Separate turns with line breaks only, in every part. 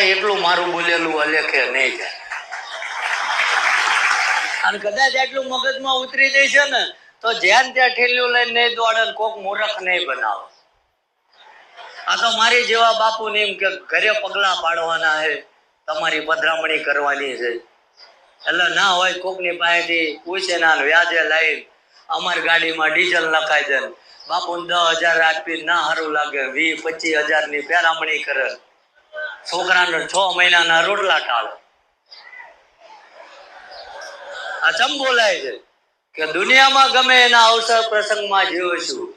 એટલું મારું બોલેલું અલેખે નહીં જાય. અને કદાચ એટલું મગજમાં ઉતરી જશે ને, તો જ્યાં ત્યાં ઠેલ્યું લઈને નહીં દોડે કોક મૂર્ખ નહીં બનાવો. આ તો મારી જેવા બાપુ ને એમ કે ઘરે પગલા પાડવાના છે, તમારી પધરામણી કરવાની છે. એટલે ના હોય કોકની પાસેથી પૂછેના વ્યાજે લઈ અમારી ગાડીમાં ડીઝલ નખાઈ દે બાપુ દસ હજાર આપી ના સારું લાગે, વીસ પચીસ હજારની પેરામણી કરે. છોકરાને છ મહિનાના રોટલા ટાળો. આ ચમ બોલાય છે? કે દુનિયામાં ગમે એના અવસર પ્રસંગમાં જીવીશું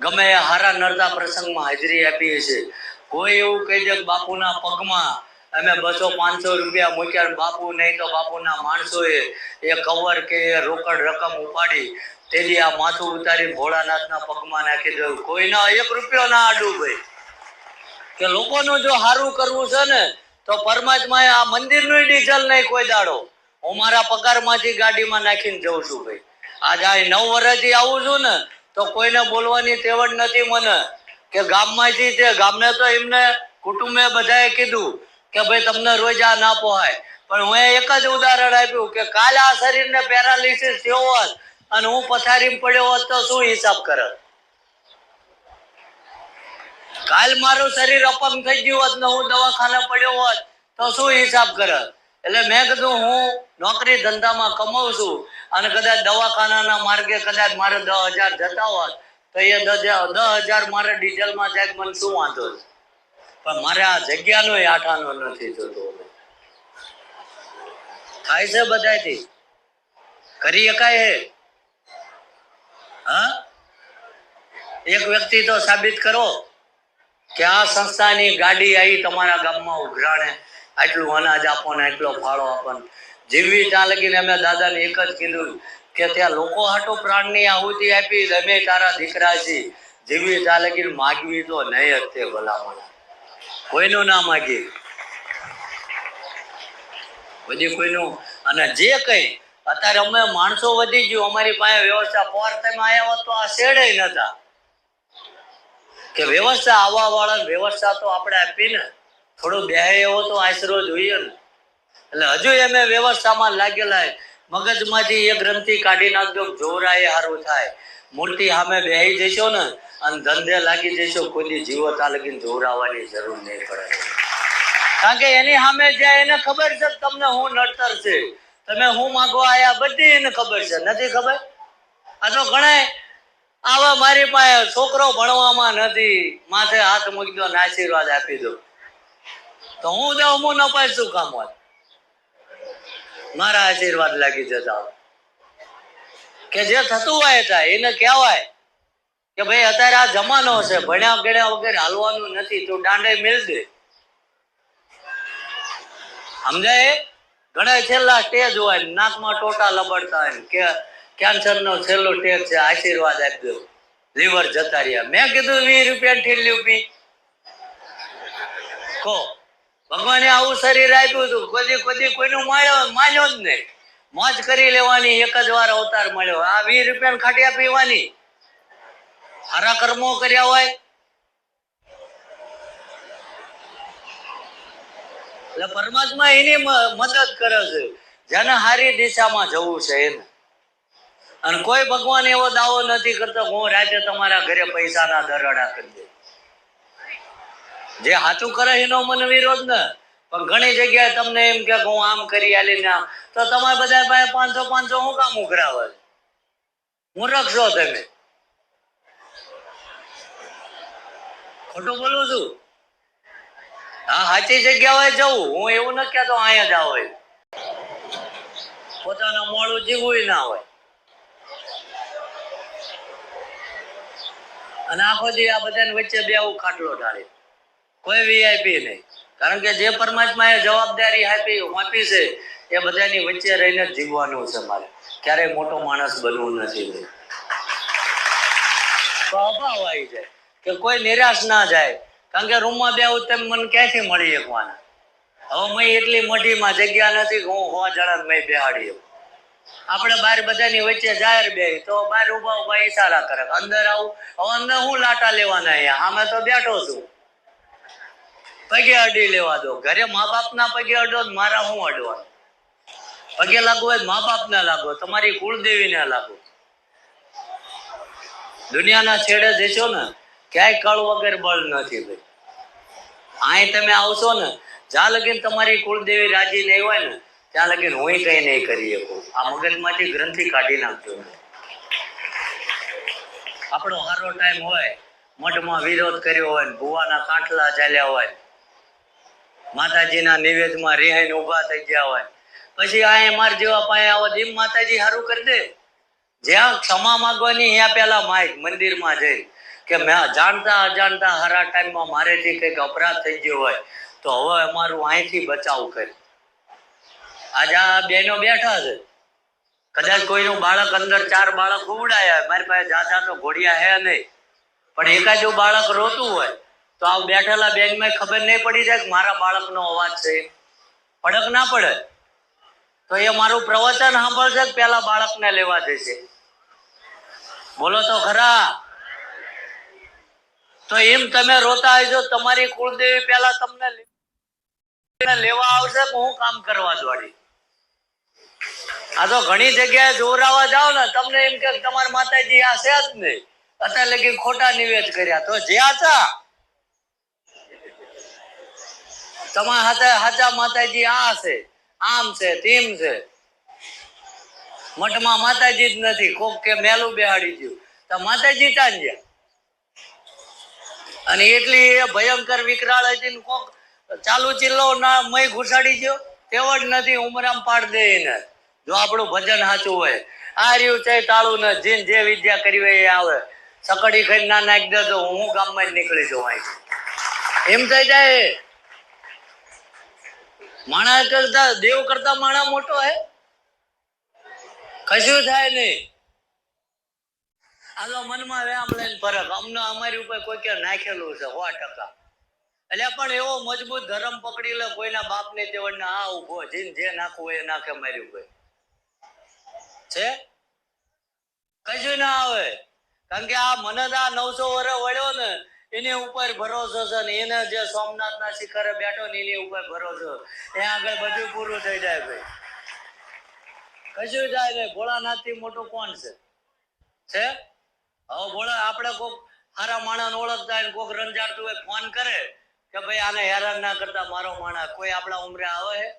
ગમે એ હારા નરતા પ્રસંગમાં હાજરી આપીએ છીએ. કોઈ એવું કહી દે બાપુના પગમાં અમે બસો પાંચસો રૂપિયા મૂક્યા બાપુ નહીં તો બાપુના માણસોએ એ કવર કે એ રોકડ રકમ ઉપાડી તેની આ માથું ઉતારી ભોળાનાથના પગમાં નાખી દઉં કોઈના એક રૂપિયો ના આડું ભાઈ. કે લોકોનું જો સારું કરવું છે ને, તો પરમાત્માએ આ મંદિરનું ડીઝલ નહીં કોઈ દાડો. હું મારા પગારમાંથી ગાડીમાં નાખીને જઉં છું ભાઈ. આજે આ નવ વર્ષથી આવું છું ને, તો કોઈને બોલવાની તેવડ નથી મને. કે ગામમાંથી તે, ગામને તો એમને કુટુંબે બધાએ કીધું કે ભાઈ તમને રોજ આ ના પોહાય. પણ હું એક જ ઉદાહરણ આપ્યું કે કાલ આ શરીરને પેરાલિસિસ થયો હોત અને હું પથારીમાં પડ્યો હોત તો શું હિસાબ કરત? કાલ મારું શરીર અપંગ થઈ ગયું હોત ને હું દવાખાને પડ્યો હોત, તો શું હિસાબ કરે એટલે મેં કીધું, હું નોકરી ધંધામાં કમાઉં છું અને કદાચ દવાખાનાના માર્ગે કદાચ મારે દસ હજાર જતા હોત, તો એ દસ હજાર મારે ડીઝલમાં જાય મને શું વાંધો છે? પણ મારે આ જગ્યાનો આઠાનો નથી થતો થાય છે બધાથી કરી શકાય હા? એક વ્યક્તિ તો સાબિત કરો. કે આ સંસ્થાની ગાડી આવી તમારા ગામમાં ઉઘરાણે આટલું અનાજ આપો ને આટલો ફાળો આપો ને જીવવી ત્યાં લગીને અમે દાદાને એક જ કીધું કે ત્યાં લોકો હાટો પ્રાણની આહુતિ આપી અમે તારા દીકરા છીએ જીવવી ત્યાં લગીને માગવી તો નહીં જ તે ભલામણ. કોઈનું ના માગી. બધી કોઈનું, અને જે કઈ, અત્યારે અમે માણસો વધી ગયું, અમારી પાસે વ્યવસ્થા, પર તમે આવ્યા હોત તો આ શેડે નતા. કે વ્યવસ્થા આવવા વાળા વ્યવસ્થા તો આપણે આપી ને થોડો બે એવો તો આશરો જોઈએ ને. એટલે હજુ એમે વ્યવસ્થામાં લાગેલા મગજમાંથી એ ગ્રંથિ કાઢી નાખજો જોરાય સારું થાય. મૂર્તિ સામે બેહી જશો ને, અને ધંધે લાગી જશો કોઈ જીવતા લગીને જોરાવાની જરૂર નહીં પડે. કારણ કે એની સામે જ્યાં એને ખબર છે તમને હું નડતર છે. તમે હું માગવા આયા બધી એને ખબર છે. નથી ખબર? આ તો ઘણા આવા મારી પાસે છોકરો ભણવામાં નથી. માથે હાથ મૂકી દો ને આશીર્વાદ આપી દો. તો હું દઉં હું ન પાય શું કામ હોય? મારા આશીર્વાદ લાગી જતા કે જે થતું હોય થાય. એને કહેવાય કે ભાઈ, અત્યારે આ જમાનો છે. ભણ્યા, ગણ્યા વગેરે હાલવાનું નથી. તું દાંડે મેળ દે. સમજાય? ઘણા છેલ્લા સ્ટેજ હોય, નાકમાં ટોટા લબડતા હોય કે કેન્સર નો છેલ્લો સ્ટેજ છે, આશીર્વાદ આપ્યો. લીવર જતા રહ્યા મેં કીધું વીસ રૂપિયા ઠેલ્યું પી કો ભગવાને આવું શરીર આપ્યું હતું. કોઈ કોઈ કોઈનું માળ્યો માન્યો જ નહીં. મોજ કરી લેવાની, એક જ વાર અવતાર મળ્યો. આ વીસ રૂપિયા ખાટિયા પીવાની. સારા કર્મો કર્યા હોય. એટલે પરમાત્મા એની મદદ કરે છે. જેને સારી દિશામાં જવું છે એને. અને કોઈ ભગવાન એવો દાવો નથી કરતો હું રાતે તમારા ઘરે પૈસાના દરડા કરી દે જે સાચું કરે એનો મને વિરોધ ને. પણ ઘણી જગ્યાએ તમને એમ કે હું આમ કરી આલી ને તો તમારે બધા પાસે પાંચસો પાંચસો હું કામ ઉઘરાવે? હું રખશો તમે. ખોટું બોલું છું? હા સાચી જગ્યાએ જવું. હું એવું નથી કહેતો, અહીંયા જ આવે પોતાનું મોડું જીવવું ના હોય. અને આખો દી આ બધાની વચ્ચે બેવું ખાટલો ઢાળે. કોઈ વીઆઈપી નહીં. કારણ કે જે પરમાત્માએ જવાબદારી આપી આપી છે, એ બધાની વચ્ચે રહીને જ જીવવાનું છે મારે. ક્યારેય મોટો માણસ બનવું નથી તો અભાવ આવી જાય. કે કોઈ નિરાશ ના જાય. કારણ કે રૂમમાં બેવું તેમ મને ક્યાંથી મળી શકવાના? હવે મેં એટલી મોઢીમાં જગ્યા નથી કે હું હોવા જણા મેં બેહાડી શકું. આપણે બાર બધાની વચ્ચે જાહેર બે તો બાર ઊભા ઊભા ઈશારા કરે અંદર આવું, હવે અંદર હું લાટા લેવાના અહીંયા? આમે તો બેઠો છું. પગે અડી લેવા દો. ઘરે મા બાપના પગે અડો મારા હું અડવાનું? પગે લાગવું હોય મા બાપને લાગો, તમારી કુળદેવીને લાગો. દુનિયાના છેડે જશો ને, ક્યાંય કળ વગર બળ નથી ભાઈ. અહીં તમે આવશો ને, જ્યાં લગીને તમારી કુળદેવી રાજી નહીં હોય ને ત્યાં લગી હું કઈ નહીં કરી શકું. આ મગજમાંથી ગ્રંથિ કાઢી નાખજો આપણો હારો ટાઈમ હોય, મઠમાં વિરોધ કર્યો હોય ભુવાના કાંઠલા ચાલ્યા હોય માતાજીના નિવેદમાં રિહાઈને ઊભા થઈ ગયા હોય પછી આ માર જેવા પાસે આવો એમ માતાજી સારું કરી દે. જ્યાં ક્ષમા માંગવાની, ત્યાં પેલા માઇક મંદિરમાં જઈ. કે મેં જાણતા અજાણતા હરા ટાઈમમાં મારેથી કંઈક અપરાધ થઈ ગયો હોય, તો હવે અમારું અહીંથી બચાવ કર. આજે બેનો બેઠા છે. કદાચ કોઈનું બાળક અંદર ચાર બાળક ઉડાયા મારી પાસે જાજા તો ઘોડિયા હે નહીં. પણ એકાદું બાળક રોતું હોય, તો આ બેઠેલા બેનમાં ખબર નહીં પડી જાય કે મારા બાળકનો અવાજ છે. પડક ના પડે. તો એ મારું પ્રવચન સાંભળશે કે પેલા બાળકને લેવા જશે. બોલો તો ખરા. તો એમ તમે રોતા આવજો તમારી કુળદેવી પેલા તમને લેવા આવશે હું કામ કરવા દોડી આ તો ઘણી જગ્યાએ જોરાવા જાવ ને, તમને એમ કે તમારા માતાજી આ છે જ નહીં. અત્યારે લગી ખોટા નિવેદ કર્યા. તો જે હતા તમારા હાથે હાચા માતાજી આ છે, આમ છે, તેમ છે. મઠમાં માતાજી જ નથી, કોક કે મેલું બેહાડી ગયું તો માતાજી ત્યાં ગયા. અને એટલી ભયંકર વિકરાળ હતી ને કોક ચાલુ ચિલ્લો ના મય ઘુસાડી ગયો તેવો જ નથી, ઉમરામ પાડ દે એને જો આપણું ભજન સાચું હોય. આ રહ્યું છે તાળું ને જીન જે વિદ્યા કરી હોય એ આવે. સકડી ખાઈ ના નાખી દે તો હું ગામમાં જ નીકળી જાઉં અહીંથી. એમ થઈ જાય. માણા કરતા, દેવ કરતા માણા મોટો હે. કશું થાય નહીં. આલો મનમાં વ્યામ લઈને ફરક. અમને અમારી ઉપર કોઈ કે નાખેલું છે, સો ટકા. એટલે પણ એવો મજબૂત ધર્મ પકડી લે કોઈના બાપ ને તેવડ આ ઊભો જીન જે નાખવું એ નાખે માર્યું ઉપર છે? કશું ના આવે. કારણ કે આ મને આ નવસો વર્ષ વળ્યો ને, એની ઉપર ભરોસો છે ને એને જે સોમનાથ ના શિખરે બેઠો ને એની ઉપર ભરોસો. એ આગળ બધું પૂરું થઈ જાય ભાઈ. કશું જાય નહીં. ભોળાનાથથી મોટું કોણ છે? છે? હવે ભોળા, આપણે કોક સારા માણસ ઓળખતા હોય કોક રંજાડતું હોય, ફોન કરે. કે ભાઈ આને હેરાન ના કરતા મારો માણા કોઈ આપણા ઉમરે આવે?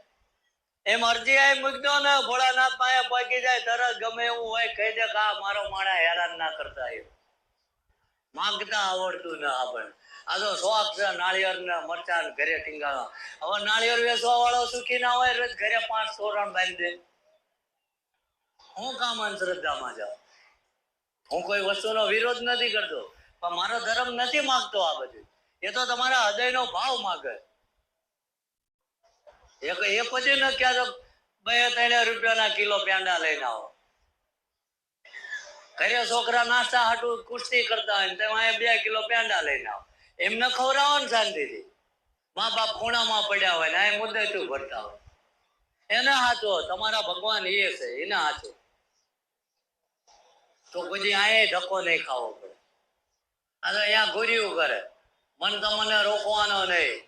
એમ અરજી આવી મૂકજો ને, ભોળાનાથ પાસે પહોંચી જાય, તરત ગમે એવું હોય કહી દે કે મારો માણા હેરાન ના કરતા એ માંગતા આવડતું ના આપણને આ તો શોખ છે, નાળિયેર ને મરચાં ઘરે ટીંગાવા હવે નાળિયેર વેચવા વાળો સુખી ના હોય, રોજ ઘરે પાંચ તોરણ બાંધી દે. હું કામ અંધશ્રદ્ધામાં જાઉં? હું કોઈ વસ્તુનો વિરોધ નથી કરતો. પણ મારો ધર્મ નથી માંગતો આ બધું. એ તો તમારા હૃદયનો ભાવ માગે. એ પછી ન ક્યાં બે ત્રણ રૂપિયાના કિલો પેંડા લઈને આવો. ઘરે છોકરા નાસ્તા હાટું કુસ્તી કરતા હોય તેમાં બે કિલો પેંડા લઈને આવો. એમને ખવડાવો શાંતિથી. મા બાપ ખૂણામાં પડ્યા હોય ને એ મુદ્દે તું ભરતા હોય. એને હાચો તમારા ભગવાન એ છે, એને હાચો તો પછી અહીંયા ધક્કો નહીં ખાવો પડે. આ તો અહીંયા ઘૂર્યું કરે. મન તમને રોકવાનો નહીં.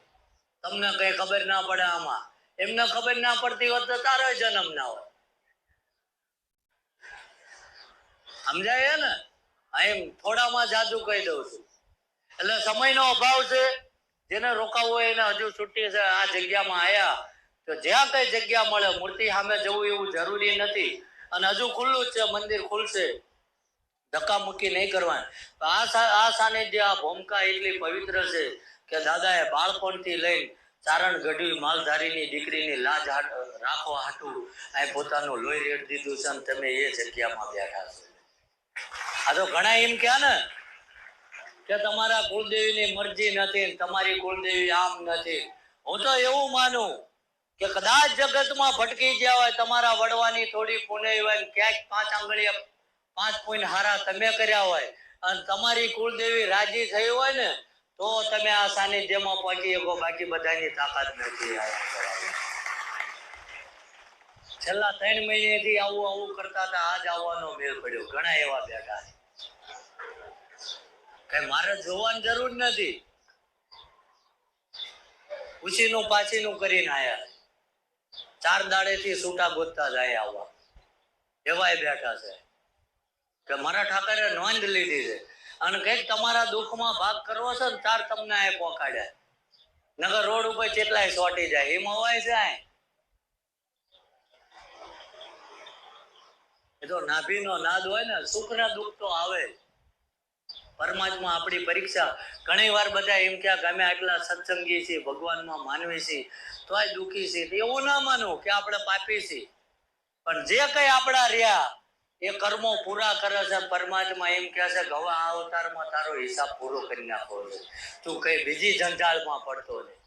તમને કઈ ખબર ના પડે આમાં. એમને ખબર ના પડતી હોત તો તારો જન્મ ના હોય. સમજાય ને? એમ થોડામાં જાદુ કહી દઉં છું. એટલે સમયનો અભાવ છે. જેને રોકાવવું એને હજુ છૂટી છે. આ જગ્યામાં આયા. તો જ્યાં કઈ જગ્યા મળે, મૂર્તિ સામે જવું એવું જરૂરી નથી. અને હજુ ખુલ્લું જ છે, મંદિર ખુલશે. ધક્કામુક્કી નહીં કરવાની. આ આ સાનિધ્ય, આ ભૂમિકા એટલી પવિત્ર છે કે દાદાએ બાળપણથી લઈને ચારણ ગઢવી માલધારીની દીકરીની લાજ રાખવા હાટું આ પોતાનું લોહી રેડ દીધું છે અને તમે એ જગ્યામાં બેઠા છો. આ તો ઘણા એમ કહ્યા ને કે તમારા કુળદેવીની મરજી નથી તમારી કુળદેવી આમ નથી. હું તો એવું માનું કે કદાચ જગતમાં ભટકી ગયા હોય, તમારા વડવાની થોડી પુણે હોય ક્યાંક પાંચ આંગળીએ પાંચ પોઈન્ટ હારા તમે કર્યા હોય અને તમારી કુળદેવી રાજી થઈ હોય ને, તો તમે આ સાનિધ્યમાં પહોંચી શકો, બાકી બધાની તાકાત નથી. છેલ્લા ત્રણ મહિનેથી આવું આવું કરતા હતા, આજ આવવાનો મેળ પડ્યો. ઘણા એવા બેઠા કઈ મારે જોવાની જરૂર નથી. ઉછીનું પાછીનું કરીને આયા ચાર દાડેથી છૂટા ગોતતા જાય આવવા એવાય બેઠા છે. કે મારા ઠાકરે નોંધ લીધી છે. અને કંઈક તમારા દુઃખમાં ભાગ કરવો છે ને તમને આ પોકાડ્યા નગર રોડ ઉપર કેટલાય સોટી જાય. એમ હોય છે આ એ તો નાભીનો નાદ હોય ને સુખ ના દુઃખ તો આવે. પરમાત્મા આપણી પરીક્ષા. ઘણી વાર બધા એમ કે અમે આટલા સત્સંગી છીએ, ભગવાનમાં માનવી છીએ. તોય દુઃખી છીએ. એવું ના માનવું કે આપણે પાપી છીએ. પણ જે કઈ આપણા રહ્યા એ કર્મો પૂરા કરે છે, પરમાત્મા એમ કહે છે કે હવે આ અવતારમાં તારો હિસાબ પૂરો કરી નાખો તું કઈ બીજી જંજાળમાં પડતો નહીં.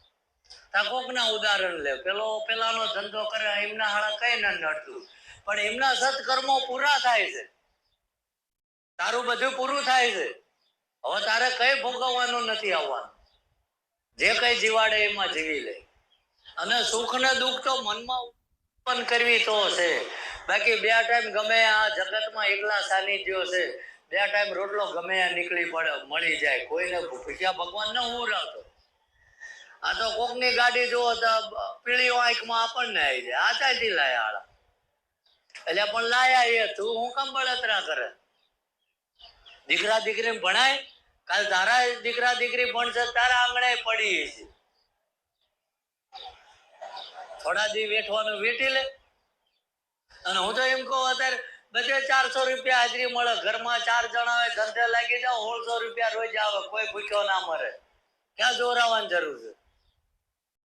કોક ના ઉદાહરણ લે. પેલો, પેલાનો ધંધો કરે, એમના હાળા કઈ ન નડતું. પણ એમના સત્કર્મો પૂરા થાય છે. તારું બધું પૂરું થાય છે. હવે તારે કઈ ભોગવવાનું નથી આવવાનું. જે કઈ જીવાડે એમાં જીવી લે. અને સુખ ને દુઃખ તો મનમાં ઉત્પન્ન કરવી તો છે. બાકી બે ટાઈમ ગમે આ જગતમાં એકલા સાનિધ્યો છે, બે ટાઈમ રોટલો ગમે નીકળી પડે, મળી જાય. કોઈને ભૂખ્યા ભગવાન ન ઉરાવતો આ તો કોકની ગાડી જુઓ તો પીળી આંખમાં આપણને આવી જાય. આ ચાથી લાયા આળા એટલે પણ લાયા એ તું, હું કામ બળતરા કરે? દીકરા દીકરીને ભણાય? કાલ તારા દીકરા દીકરી ભણશે, તારા આંગણે પડી છે થોડા દી વેઠવાનું વેઠી લે. અને હું તો એમ કહું, અત્યારે બધે ચારસો રૂપિયા હાજરી મળે. ઘરમાં ચાર જણા હોય ધંધે લાગી જાઓ, સોળસો રૂપિયા રોજ આવે, કોઈ ભૂખ્યો ના મરે. ક્યાં જોરાવાની જરૂર છે?